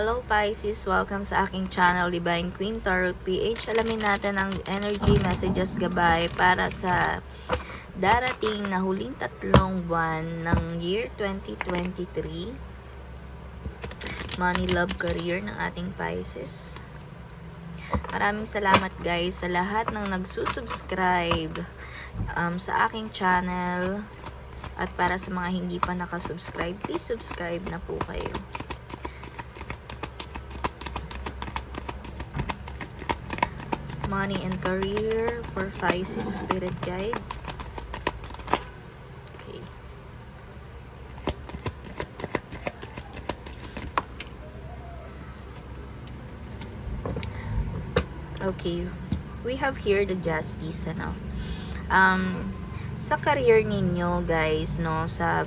Hello Pisces! Welcome sa aking channel Divine Queen Tarot PH. Alamin natin ang energy messages gabay para sa darating na huling tatlong buwan ng year 2023. Money, love, career ng ating Pisces. Maraming salamat guys sa lahat ng nagsusubscribe um, sa aking channel. At para sa mga hindi pa nakasubscribe, please subscribe na po kayo. Money and career for Pisces spirit guide. Okay. Okay. We have here the justice ano. Um sa career ninyo guys no sa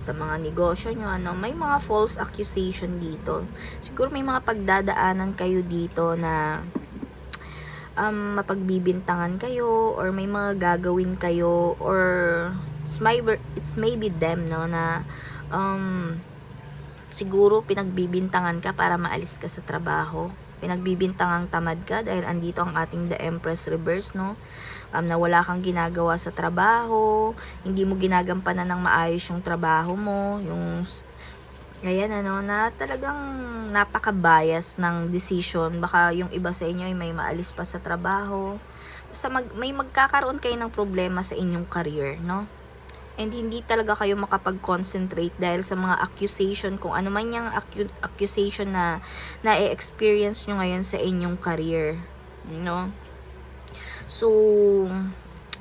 sa mga negosyo nyo, ano, may mga false accusation dito. Siguro may mga pagdadaanan kayo dito na um, mapagbibintangan kayo or may mga gagawin kayo or it's, may, it's maybe them no na um, siguro pinagbibintangan ka para maalis ka sa trabaho. Pinagbibintangang tamad ka dahil andito ang ating The Empress Reverse no? Um, na wala kang ginagawa sa trabaho hindi mo ginagampanan ng maayos yung trabaho mo yung Ayan ano, na talagang napaka-bias ng decision. Baka yung iba sa inyo ay may maalis pa sa trabaho. Basta mag, may magkakaroon kayo ng problema sa inyong career, no? And hindi talaga kayo makapag-concentrate dahil sa mga accusation, kung ano man yung acu- accusation na na-experience nyo ngayon sa inyong career, no? So,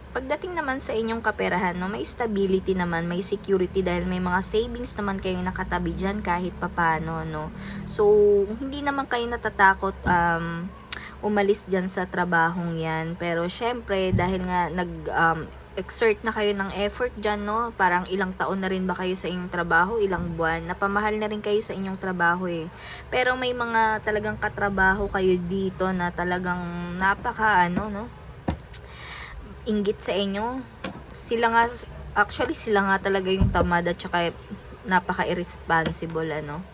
pagdating naman sa inyong kaperahan, no, may stability naman, may security dahil may mga savings naman kayong nakatabi dyan kahit papano, no. So, hindi naman kayo natatakot um, umalis dyan sa trabahong yan. Pero, syempre, dahil nga nag um, exert na kayo ng effort dyan, no? Parang ilang taon na rin ba kayo sa inyong trabaho, ilang buwan. Napamahal na rin kayo sa inyong trabaho eh. Pero may mga talagang katrabaho kayo dito na talagang napaka ano, no? Inggit sa inyo. Sila nga, actually sila nga talaga yung tamad at saka napaka-irresponsible ano.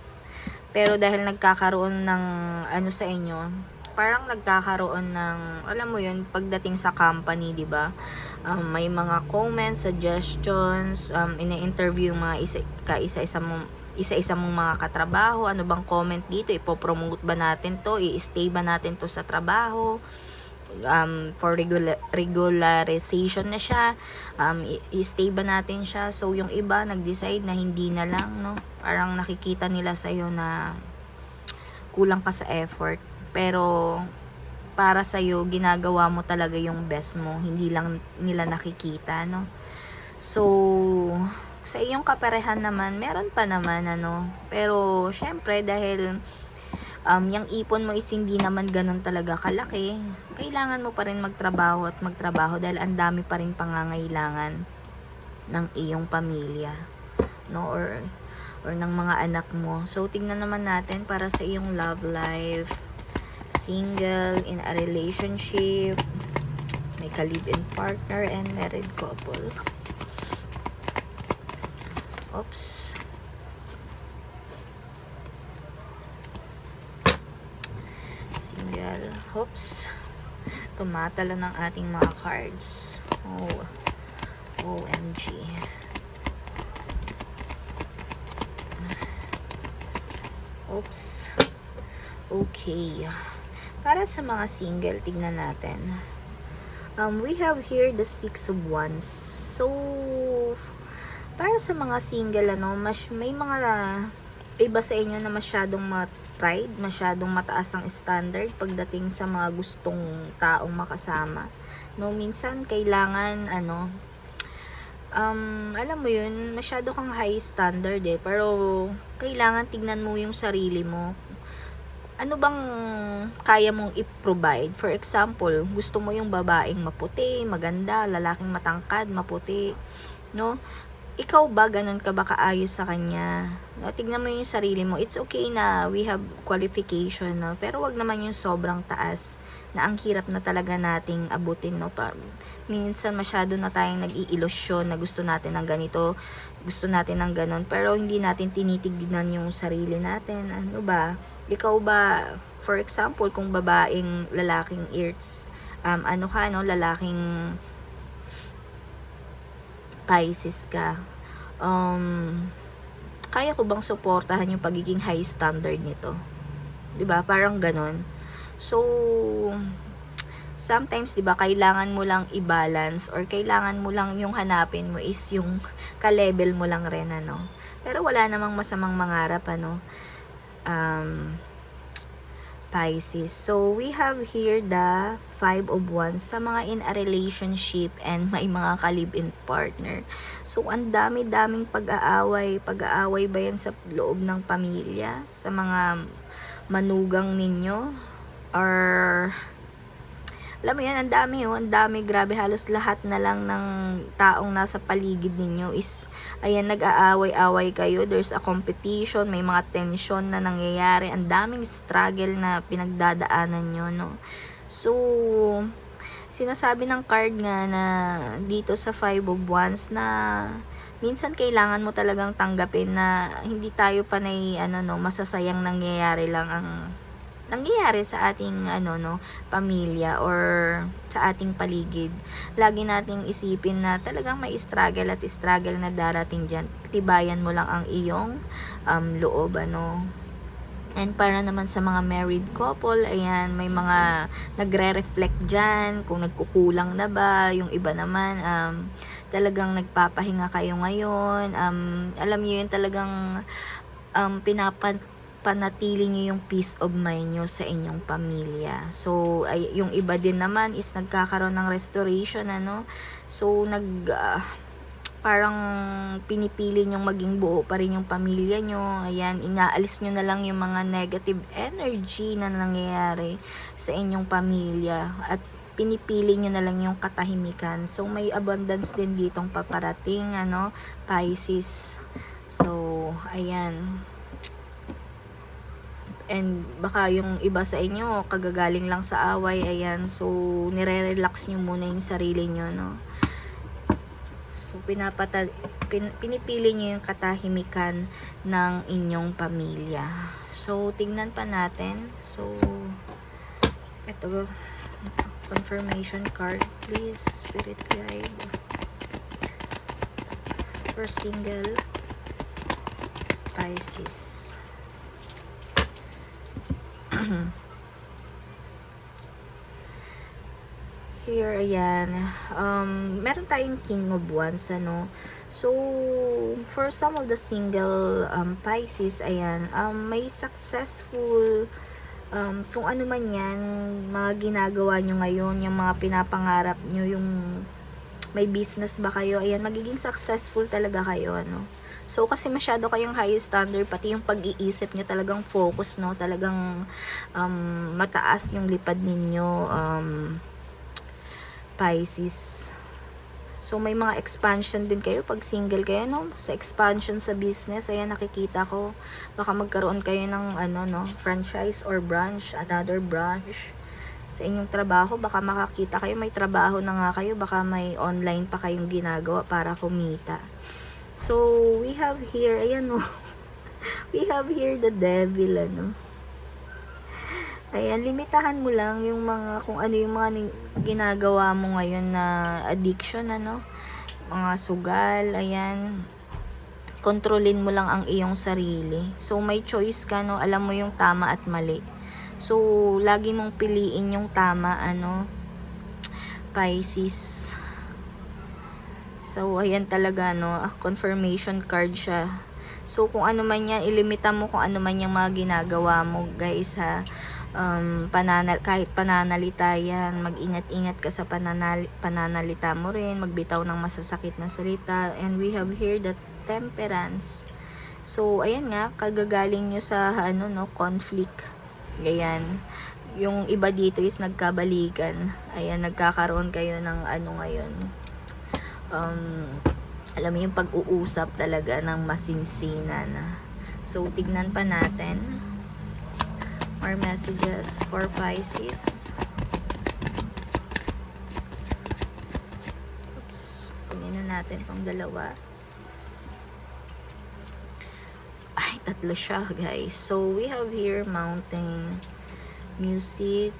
Pero dahil nagkakaroon ng ano sa inyo, parang nagkakaroon ng, alam mo yun, pagdating sa company, di ba? Um, may mga comments, suggestions, um, ina-interview mga isa, ka-isa-isa mong isa-isa mong mga katrabaho, ano bang comment dito, ipopromote ba natin to, i-stay ba natin to sa trabaho, um, for regular, regularization na siya, um, i-stay ba natin siya. So, yung iba, nag-decide na hindi na lang, no? Parang nakikita nila sa'yo na kulang ka sa effort. Pero, para sa'yo, ginagawa mo talaga yung best mo. Hindi lang nila nakikita, no? So, sa iyong kaparehan naman, meron pa naman, ano? Pero, syempre, dahil um, yung ipon mo is hindi naman ganun talaga kalaki, kailangan mo pa rin magtrabaho at magtrabaho dahil ang dami pa rin pangangailangan ng iyong pamilya, no? Or, or ng mga anak mo. So, tingnan naman natin para sa iyong love life, single, in a relationship, may ka-live-in partner, and married couple. Oops. Single. Oops. Tumatala ng ating mga cards. Oh. OMG. Oops. Okay. Para sa mga single, tignan natin. Um, we have here the Six of Wands. So, para sa mga single, ano, mas, may mga iba sa inyo na masyadong mat-pride, masyadong mataas ang standard pagdating sa mga gustong taong makasama. No, minsan kailangan ano um, alam mo yun, masyado kang high standard eh, pero kailangan tignan mo yung sarili mo. Ano bang kaya mong i-provide? For example, gusto mo yung babaeng maputi, maganda, lalaking matangkad, maputi, no? ikaw ba ganun ka ba kaayos sa kanya? No, tignan mo yung sarili mo. It's okay na we have qualification, no? Pero wag naman yung sobrang taas na ang hirap na talaga nating abutin, no? Pa, minsan masyado na tayong nag-iilusyon na gusto natin ng ganito, gusto natin ng ganun, pero hindi natin tinitignan yung sarili natin. Ano ba? Ikaw ba, for example, kung babaeng lalaking ears, um, ano ka, no? Lalaking Pisces ka, um, kaya ko bang suportahan yung pagiging high standard nito? 'Di ba Parang ganon. So, sometimes 'di ba kailangan mo lang i-balance or kailangan mo lang yung hanapin mo is yung ka-level mo lang rin ano. Pero wala namang masamang mangarap ano. Um, Pisces. So, we have here the Five of Wands sa mga in a relationship and may mga ka-live-in partner. So, ang dami-daming pag-aaway. Pag-aaway ba yan sa loob ng pamilya? Sa mga manugang ninyo? Or, alam mo yan, ang dami oh, ang dami, grabe, halos lahat na lang ng taong nasa paligid ninyo is, ayan, nag-aaway-away kayo, there's a competition, may mga tension na nangyayari, ang daming struggle na pinagdadaanan nyo, no? So, sinasabi ng card nga na dito sa Five of Wands na minsan kailangan mo talagang tanggapin na hindi tayo panay ano no masasayang nangyayari lang ang nangyayari sa ating ano no pamilya or sa ating paligid. Lagi nating isipin na talagang may struggle at struggle na darating diyan. Tibayan mo lang ang iyong um, loob ano. And para naman sa mga married couple, ayan, may mga nagre-reflect dyan, kung nagkukulang na ba, yung iba naman, um, talagang nagpapahinga kayo ngayon, um, alam niyo yun talagang um, pinapan panatili niyo yung peace of mind nyo sa inyong pamilya. So, ay, yung iba din naman is nagkakaroon ng restoration, ano. So, nag, ah, parang pinipili nyong maging buo pa rin yung pamilya nyo. Ayan, inaalis nyo na lang yung mga negative energy na nangyayari sa inyong pamilya. At pinipili nyo na lang yung katahimikan. So, may abundance din ditong paparating, ano, Pisces. So, ayan and baka yung iba sa inyo kagagaling lang sa away ayan. So nire-relax nyo muna yung sarili nyo no? So pinapata pin, pinipili nyo yung katahimikan ng inyong pamilya. So tingnan pa natin. So ito confirmation card please. Spirit guide. For single Pisces Here, ayan. Um, meron tayong King of Wands, ano. So, for some of the single um, Pisces, ayan, um, may successful um, kung ano man yan, mga ginagawa nyo ngayon, yung mga pinapangarap nyo, yung may business ba kayo, ayan, magiging successful talaga kayo, ano. So, kasi masyado kayong high standard, pati yung pag-iisip nyo talagang focus, no? Talagang um, mataas yung lipad ninyo, um, Pisces. So, may mga expansion din kayo pag single kayo, no? Sa expansion sa business, ayan, nakikita ko. Baka magkaroon kayo ng, ano, no? Franchise or branch, another branch sa inyong trabaho. Baka makakita kayo, may trabaho na nga kayo. Baka may online pa kayong ginagawa para kumita. So, we have here, ayan o. we have here the devil, ano. Ayan, limitahan mo lang yung mga, kung ano yung mga ginagawa mo ngayon na addiction, ano. Mga sugal, ayan. Kontrolin mo lang ang iyong sarili. So, may choice ka, no. Alam mo yung tama at mali. So, lagi mong piliin yung tama, ano. Pisces. So, ayan talaga, no, ah, confirmation card siya. So, kung ano man yan, ilimita mo kung ano man yung mga ginagawa mo, guys, ha. Um, pananal, kahit pananalita yan, mag-ingat-ingat ka sa pananal, pananalita mo rin, magbitaw ng masasakit na salita. And we have here the temperance. So, ayan nga, kagagaling nyo sa, ano, no, conflict. Ayan. Yung iba dito is nagkabalikan. Ayan, nagkakaroon kayo ng ano ngayon um, alam mo yung pag-uusap talaga ng masinsinan. So, tignan pa natin. More messages for Pisces. Oops. Kunin na natin tong dalawa. Ay, tatlo siya, guys. So, we have here mountain, music,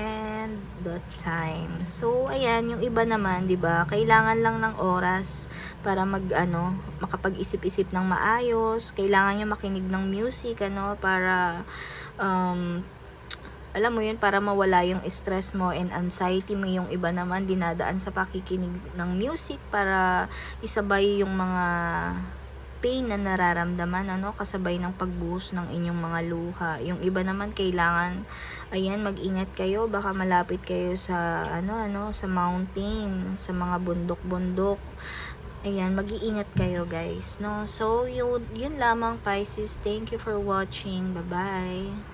and the time. So, ayan, yung iba naman, 'di ba? Kailangan lang ng oras para mag ano, makapag-isip-isip ng maayos. Kailangan niyo makinig ng music ano para um alam mo yun, para mawala yung stress mo and anxiety mo. Yung iba naman, dinadaan sa pakikinig ng music para isabay yung mga pain na nararamdaman, ano, kasabay ng pagbuhos ng inyong mga luha. Yung iba naman, kailangan, ayan, mag-ingat kayo, baka malapit kayo sa, ano, ano, sa mountain, sa mga bundok-bundok. Ayan, mag-iingat kayo, guys, no? So, yun, yun lamang, Pisces. Thank you for watching. Bye-bye.